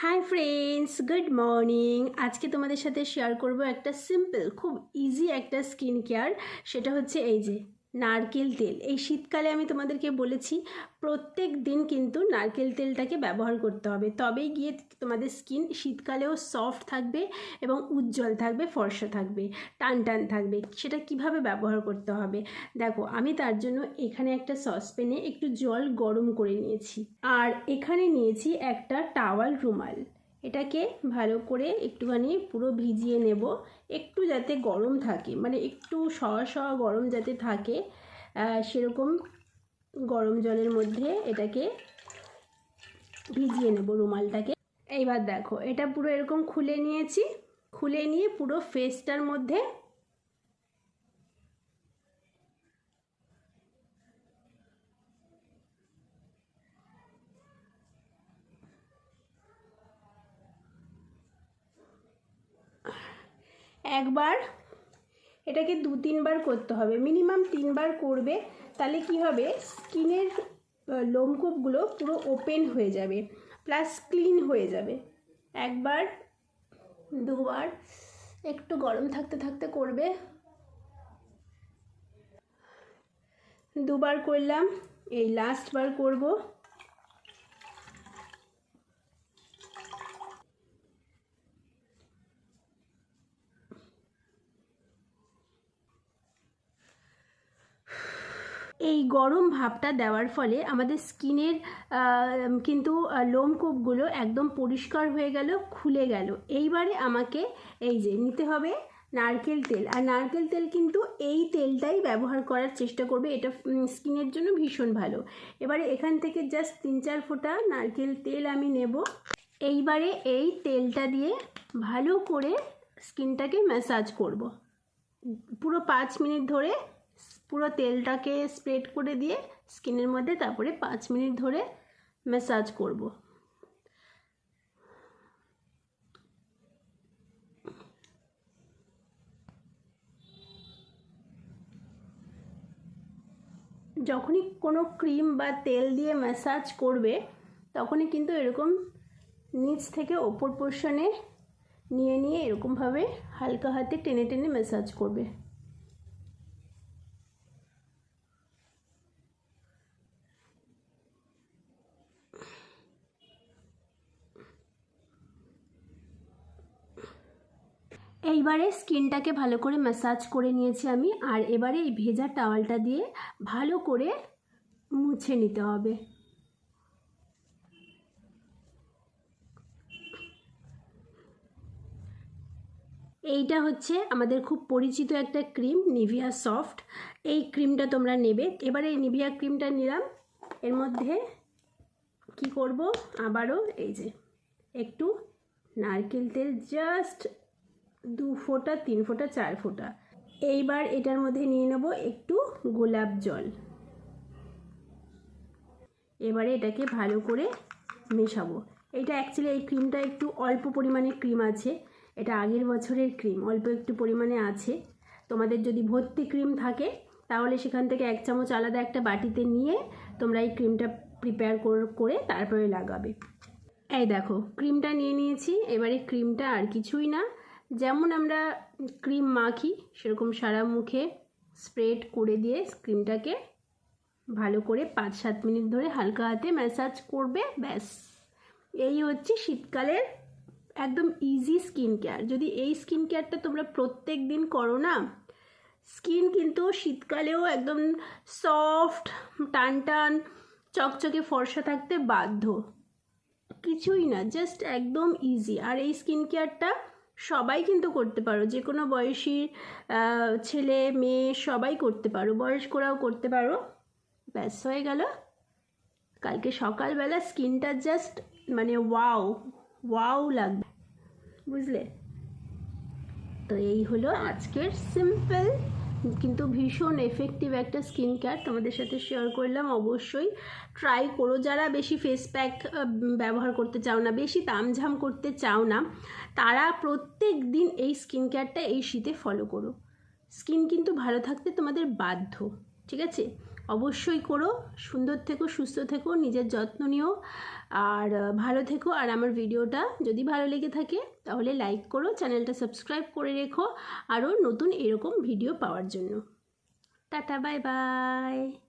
Hi friends good morning আজকে তোমাদের সাথে শেয়ার করব একটা সিম্পল খুব ইজি একটা স্কিন কেয়ার সেটা হচ্ছে এই যে নারকেল তেল। এই শীতকালে আমি তোমাদেরকে বলেছি, প্রত্যেক দিন কিন্তু নারকেল তেলটাকে ব্যবহার করতে হবে। তবেই গিয়ে তোমাদের স্কিন শীতকালেও সফট থাকবে এবং উজ্জ্বল থাকবে, ফর্সা থাকবে, টান টান থাকবে। সেটা কীভাবে ব্যবহার করতে হবে? দেখো, আমি তার জন্য এখানে একটা সসপ্যানে একটু জল গরম করে নিয়েছি। আর এখানে নিয়েছি একটা টাওয়াল রুমাল। এটাকে ভালো করে একটুখানি পুরো ভিজিয়ে নেব। একটু যাতে গরম থাকে মানে একটু সওয়া সওয়া গরম যাতে থাকে সেরকম গরম জলের মধ্যে এটাকে ভিজিয়ে নেব রুমালটাকে। এইবার দেখো, এটা পুরো এরকম খুলে নিয়েছি। খুলে নিয়ে পুরো ফেসটার মধ্যে একবার এটাকে দু তিনবার করতে হবে। মিনিমাম তিনবার করবে, তাহলে কি হবে? স্কিনের লোমকূপগুলো পুরো ওপেন হয়ে যাবে, প্লাস ক্লিন হয়ে যাবে। একবার, দুবার, একটু গরম থাকতে থাকতে করবে। দুবার করলাম, এই লাস্টবার করব। এই গরম ভাবটা দেওয়ার ফলে আমাদের স্কিনের কিন্তু লোমকূপগুলো একদম পরিষ্কার হয়ে গেল, খুলে গেল। এইবারে আমাকে এই যে নিতে হবে নারকেল তেল। আর নারকেল তেল কিন্তু এই তেলটাই ব্যবহার করার চেষ্টা করবে। এটা স্কিনের জন্য ভীষণ ভালো। এবারে এখান থেকে জাস্ট তিন চার ফোঁটা নারকেল তেল আমি নেব। এইবারে এই তেলটা দিয়ে ভালো করে স্কিনটাকে ম্যাসাজ করব। পুরো পাঁচ মিনিট ধরে পুরো তেলটাকে স্প্রেড করে দিয়ে স্কিনের মধ্যে তারপরে পাঁচ মিনিট ধরে ম্যাসাজ করব। যখনই কোনো ক্রিম বা তেল দিয়ে ম্যাসাজ করবে, তখনই কিন্তু এরকম নিচ থেকে ওপর পোর্শনে নিয়ে নিয়ে এরকমভাবে হালকা হাতে টেনে টেনে ম্যাসাজ করবে। এইবারে স্কিনটাকে ভালো করে ম্যাসাজ করে নিয়েছি আমি, আর এবারে এই ভেজা টাওয়ালটা দিয়ে ভালো করে মুছে নিতে হবে। এইটা হচ্ছে আমাদের খুব পরিচিত একটা ক্রিম নিভিয়া সফট এই ক্রিমটা তোমরা নেবে। এবারে এই নিভিয়া ক্রিমটা নিলাম। এর মধ্যে কি করব? আবারও এই যে একটু নারকেল তেল জাস্ট দু ফোঁটা, তিন ফোঁটা, চার ফোঁটা। এইবার এটার মধ্যে নিয়ে নেব একটু গোলাপ জল। এবারে এটাকে ভালো করে মেশাবো। এটা অ্যাকচুয়ালি এই ক্রিমটা একটু অল্প পরিমাণে ক্রিম আছে। এটা আগের বছরের ক্রিম অল্প একটু পরিমাণে আছে। তোমাদের যদি ভর্তি ক্রিম থাকে, তাহলে সেখান থেকে এক চামচ আলাদা একটা বাটিতে নিয়ে তোমরা এই ক্রিমটা প্রিপেয়ার করে তারপরে লাগাবে। এই দেখো ক্রিমটা নিয়ে নিয়েছি। এবারে ক্রিমটা আর কিছুই না। যেমন আমরা ক্রিম মাখি, সেরকম সারা মুখে স্প্রেড করে দিয়ে ক্রিমটাকে ভালো করে পাঁচ সাত মিনিট ধরে হালকা হাতে ম্যাসাজ করবে, ব্যাস। এই হচ্ছে শীতকালের একদম ইজি স্কিন কেয়ার যদি এই স্কিন কেয়ারটা তোমরা প্রত্যেক দিন করো না স্কিন কিন্তু শীতকালেও একদম সফট টান টান চকচকে ফর্সা থাকতে বাধ্য। কিছুই না জাস্ট একদম ইজি আর এই স্কিন কেয়ারটা সবাই কিন্তু করতে পারো। যে কোনো বয়সী ছেলে, মেয়ে সবাই করতে পারো। বয়স্করাও করতে পারো। ব্যাস, হয়ে গেল। কালকে সকালবেলা স্কিনটা জাস্ট মানে ওয়াও ওয়াও লাগবে। বুঝলে? তো এই হলো আজকের সিম্পল কিন্তু ভীষণ এফেক্টিভ একটা স্কিন কেয়ার তোমাদের সাথে শেয়ার করলাম। অবশ্যই ট্রাই করো। যারা বেশি ফেস প্যাক ব্যবহার করতে চাও না, বেশি তামঝাম করতে চাও না, তারা প্রত্যেক দিন এই স্কিন কেয়ারটা এই শীতে ফলো করো। স্কিন কিন্তু ভালো থাকতে তোমাদের বাধ্য। ঠিক আছে? অবশ্যই করো, সুন্দর থেকো, সুস্থ থেকো, নিজের যত্ন নিও, আর ভালো থেকো। আর আমার ভিডিওটা যদি ভালো লেগে থাকে, তাহলে লাইক করো, চ্যানেলটা সাবস্ক্রাইব করে রেখো, আরও নতুন এরকম ভিডিও পাওয়ার জন্য। Tata bye bye